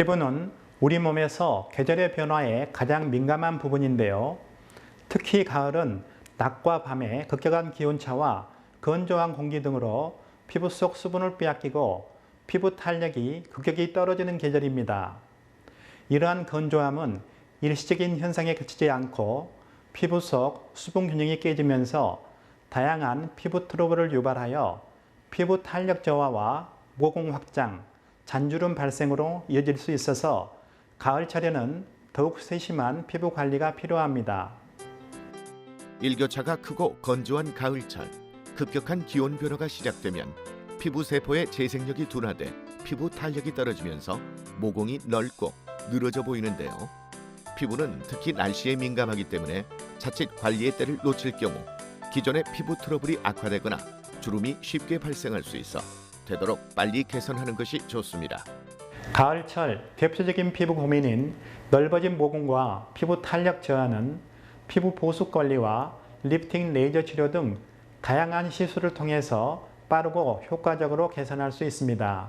피부는 우리 몸에서 계절의 변화에 가장 민감한 부분인데요. 특히 가을은 낮과 밤의 급격한 기온차와 건조한 공기 등으로 피부 속 수분을 빼앗기고 피부 탄력이 급격히 떨어지는 계절입니다. 이러한 건조함은 일시적인 현상에 그치지 않고 피부 속 수분 균형이 깨지면서 다양한 피부 트러블을 유발하여 피부 탄력 저하와 모공 확장, 잔주름 발생으로 이어질 수 있어서 가을철에는 더욱 세심한 피부 관리가 필요합니다. 일교차가 크고 건조한 가을철 급격한 기온 변화가 시작되면 피부 세포의 재생력이 둔화돼 피부 탄력이 떨어지면서 모공이 넓고 늘어져 보이는데요. 피부는 특히 날씨에 민감하기 때문에 자칫 관리의 때를 놓칠 경우 기존의 피부 트러블이 악화되거나 주름이 쉽게 발생할 수 있어 되도록 빨리 개선하는 것이 좋습니다. 가을철 대표적인 피부 고민인 넓어진 모공과 피부 탄력 저하는 피부 보습 관리와 리프팅 레이저 치료 등 다양한 시술을 통해서 빠르고 효과적으로 개선할 수 있습니다.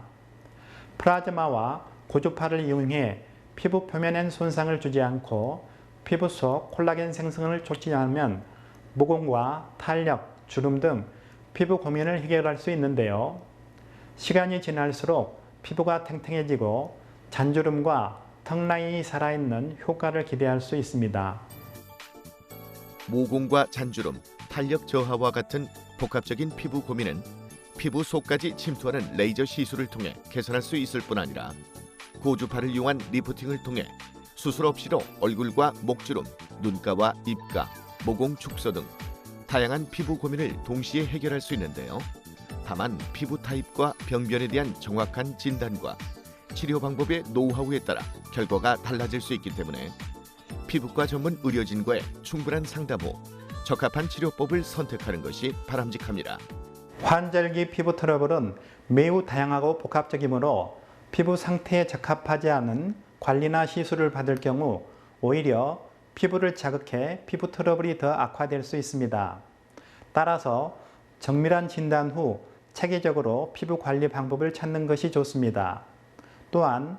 플라즈마와 고주파를 이용해 피부 표면엔 손상을 주지 않고 피부 속 콜라겐 생성을 촉진하면 모공과 탄력, 주름 등 피부 고민을 해결할 수 있는데요. 시간이 지날수록 피부가 탱탱해지고 잔주름과 턱 라인이 살아있는 효과를 기대할 수 있습니다. 모공과 잔주름, 탄력 저하와 같은 복합적인 피부 고민은 피부 속까지 침투하는 레이저 시술을 통해 개선할 수 있을 뿐 아니라 고주파를 이용한 리프팅을 통해 수술 없이도 얼굴과 목주름, 눈가와 입가, 모공 축소 등 다양한 피부 고민을 동시에 해결할 수 있는데요. 다만 피부 타입과 병변에 대한 정확한 진단과 치료 방법의 노하우에 따라 결과가 달라질 수 있기 때문에 피부과 전문 의료진과의 충분한 상담 후 적합한 치료법을 선택하는 것이 바람직합니다. 환절기 피부 트러블은 매우 다양하고 복합적이므로 피부 상태에 적합하지 않은 관리나 시술을 받을 경우 오히려 피부를 자극해 피부 트러블이 더 악화될 수 있습니다. 따라서 정밀한 진단 후 체계적으로 피부 관리 방법을 찾는 것이 좋습니다. 또한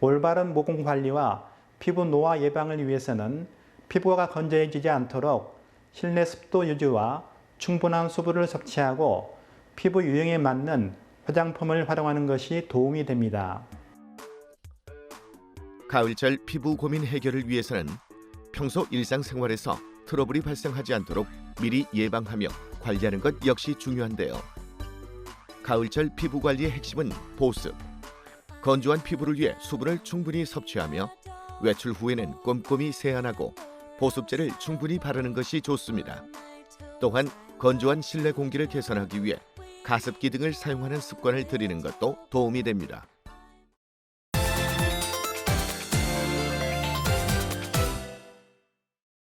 올바른 모공 관리와 피부 노화 예방을 위해서는 피부가 건조해지지 않도록 실내 습도 유지와 충분한 수분을 섭취하고 피부 유형에 맞는 화장품을 활용하는 것이 도움이 됩니다. 가을철 피부 고민 해결을 위해서는 평소 일상생활에서 트러블이 발생하지 않도록 미리 예방하며 관리하는 것 역시 중요한데요. 가을철 피부 관리의 핵심은 보습. 건조한 피부를 위해 수분을 충분히 섭취하며 외출 후에는 꼼꼼히 세안하고 보습제를 충분히 바르는 것이 좋습니다. 또한 건조한 실내 공기를 개선하기 위해 가습기 등을 사용하는 습관을 들이는 것도 도움이 됩니다.